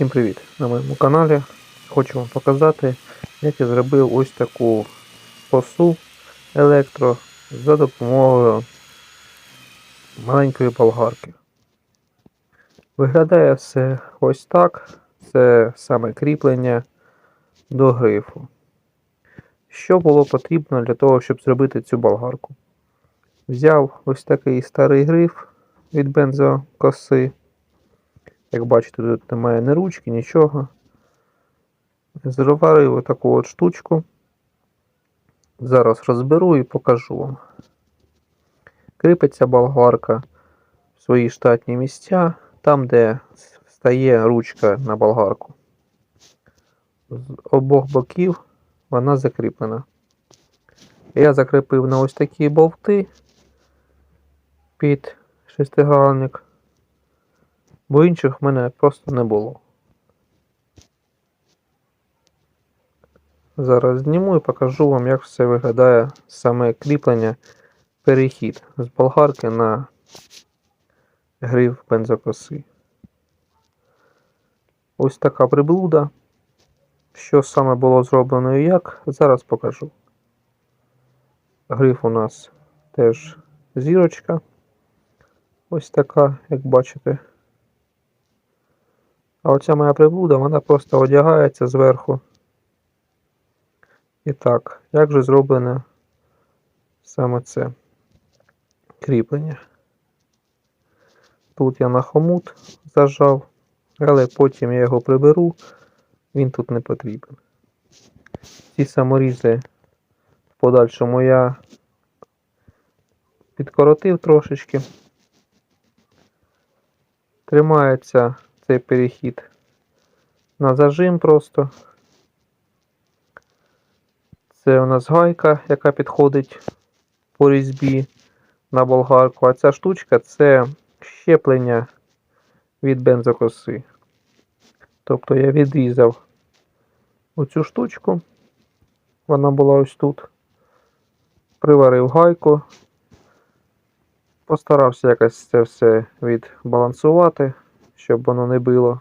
Всім привіт! На моєму каналі хочу вам показати, як я зробив ось таку косу електро за допомогою маленької болгарки. Виглядає все ось так. Це саме кріплення до грифу. Що було потрібно для того, щоб зробити цю болгарку? Взяв ось такий старий гриф від бензокоси. Як бачите, тут немає ні ручки, нічого. Заварив отаку от штучку. Зараз розберу і покажу вам. Кріпиться болгарка в свої штатні місця, там, де стає ручка на болгарку. З обох боків вона закріплена. Я закріпив на ось такі болти під шестигранник бо інших в мене просто не було. Зараз зніму і покажу вам, як все виглядає саме кріплення, перехід з болгарки на гриф бензокоси. Ось така приблуда. Що саме було зроблено і як, зараз покажу. Гриф у нас теж зірочка. Ось така, як бачите. А оця моя приблуда, вона просто одягається зверху. І так, як же зроблене саме це кріплення? Тут я на хомут зажав, але потім я його приберу, він тут не потрібен. Ці саморізи в подальшому я підкоротив трошечки. Тримається цей перехід. На зажим просто. Це у нас гайка, яка підходить по різьбі на болгарку, а ця штучка це щеплення від бензокоси. Тобто я відрізав оцю штучку, вона була ось тут, приварив гайку, постарався якось це все відбалансувати щоб воно не било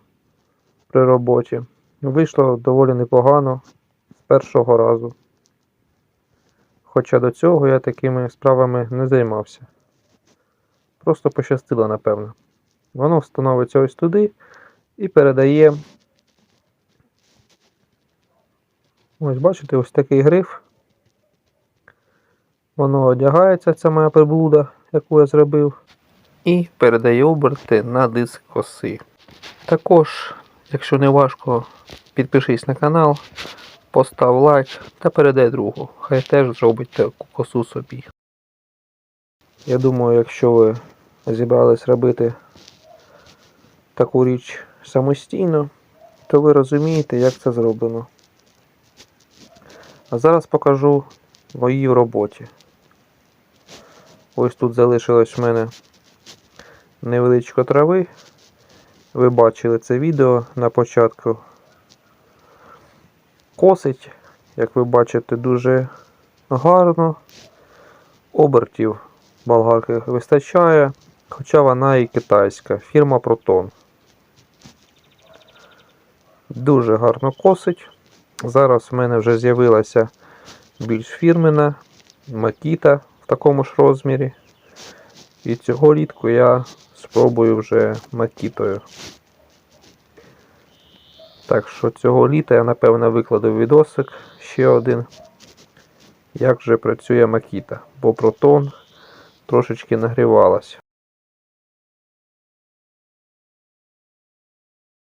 при роботі. Вийшло доволі непогано з першого разу. Хоча до цього я такими справами не займався. Просто пощастило, напевно. Воно встановиться ось туди і передає. Ось бачите, ось такий гриф. Воно одягається, це моя приблуда, яку я зробив і передає оберти на диск коси. Також, якщо не важко, підпишись на канал, постав лайк та передай другу. Хай теж зробить таку косу собі. Я думаю, якщо ви зібрались робити таку річ самостійно, то ви розумієте, як це зроблено. А зараз покажу в її роботі. Ось тут залишилось в мене невеличко трави. Ви бачили це відео на початку. Косить, як ви бачите, дуже гарно. Обертів болгарки вистачає, хоча вона і китайська, фірма Proton. Дуже гарно косить. Зараз в мене вже з'явилася більш фірмена Makita в такому ж розмірі. І цього літку я спробую вже макітою. Так що цього літа я напевно викладу відосик ще один, як вже працює макіта, бо протон трошечки нагрівалась.